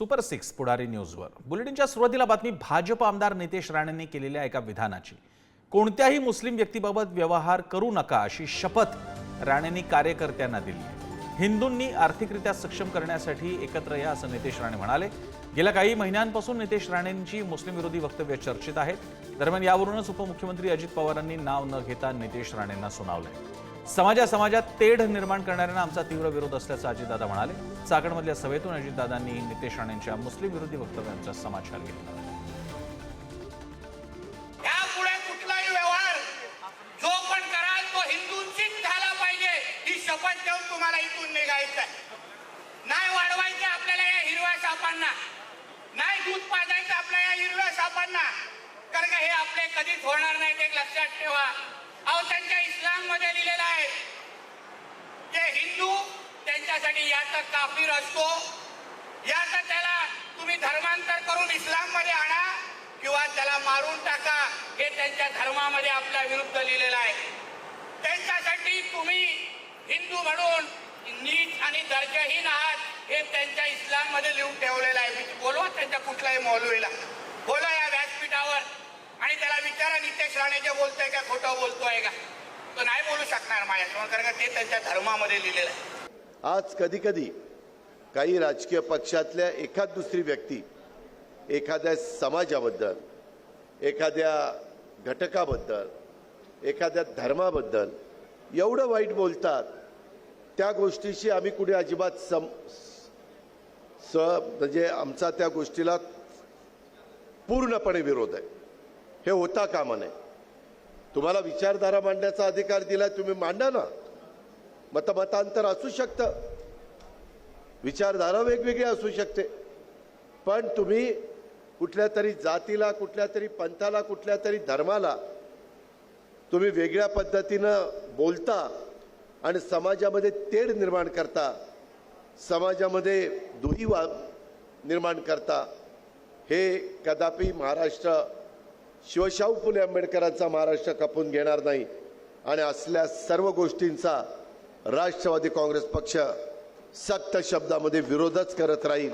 Super six पुढारी न्यूजवर. बुलेटिनच्या सुरुवातीला बातमी भाजप आमदार नितेश राणेंनी केलेल्या एका विधानाची. कोणत्याही मुस्लिम व्यक्तीबाबत व्यवहार करू नका अशी शपथ राणेंनी कार्यकर्त्यांना दिली. हिंदूंनी आर्थिकरित्या सक्षम करण्यासाठी एकत्र या असं नितेश राणे म्हणाले. गेल्या काही महिन्यांपासून नितेश राणेंची मुस्लिम विरोधी वक्तव्य चर्चेत आहेत. दरम्यान यावरूनच उपमुख्यमंत्री अजित पवारांनी नाव न घेता नितेश राणेंना सुनावलंय. समाजा समाजात तेढ निर्माण करणाऱ्यांना आमचा तीव्र विरोध असल्याचं अजितदादा म्हणाले. चाकणमधल्या सभेतून अजितदादांनी नितेश राणेंच्या मुस्लिम विरोधी वक्तव्यांचा समाचार घेतला. यापुढे कुठलाही व्यवहार जो पण कराल तो हिंदूंशीच झाला पाहिजे. ही शपथ देऊन तुम्हाला इथून निघायचं नाही वाढवायचे आपल्याला या हिरव्या सापांना. नाही दूध पाजायचं आपल्या या हिरव्या सापांना. कारण का हे आपले कधीच होणार नाहीत एक लक्षात ठेवा. अहो त्यांच्या इस्लाममध्ये लिहिलेलं आहे. जे हिंदू त्यांच्यासाठी याचा काफीर असतो. या तर त्याला तुम्ही धर्मांतर करून इस्लाममध्ये आणा किंवा त्याला मारून टाका. हे त्यांच्या धर्मामध्ये आपल्या विरुद्ध लिहिलेलं आहे. त्यांच्यासाठी तुम्ही हिंदू म्हणून नीच आणि दर्जाहीन आहात हे त्यांच्या इस्लाममध्ये लिहून ठेवलेलं आहे. मी बोलवा त्यांच्या कुठल्याही मौलवीला. बोला या व्यासपीठावर आणि त्याला विचारा नितेश राणे जे बोलतोय का खोटं बोलतोय का? तो नाही बोलू शकणार माझ्यासमोर कारण का ते त्यांच्या धर्मामध्ये लिहिलेलं आहे. आज कधी कधी काही राजकीय पक्षातल्या एखाद दुसरी व्यक्ती एखाद्या समाजाबद्दल एखाद्या घटकाबद्दल एखाद्या धर्माबद्दल एवढं वाईट बोलतात त्या गोष्टीशी आम्ही कुठे अजिबात सम स म्हणजे आमचा त्या गोष्टीला पूर्णपणे विरोध आहे. हे होता कामा नये तुम्हाला विचारधारा मांडण्याचा अधिकार दिला तुम्ही मांडा ना. मतमतांतर असू शकतं. विचारधारा वेगवेगळी असू शकते. पण तुम्ही कुठल्या तरी जातीला कुठल्या तरी पंथाला कुठल्या तरी धर्माला तुम्ही वेगळ्या पद्धतीनं बोलता आणि समाजामध्ये तेढ निर्माण करता समाजामध्ये दुही वा निर्माण करता हे कदापि महाराष्ट्र शिवशाहू फुले आंबेडकरांचा महाराष्ट्र कापून घेणार नाही. आणि असल्या सर्व गोष्टींचा राष्ट्रवादी काँग्रेस पक्ष सक्त शब्दामध्ये विरोधच करत राहील.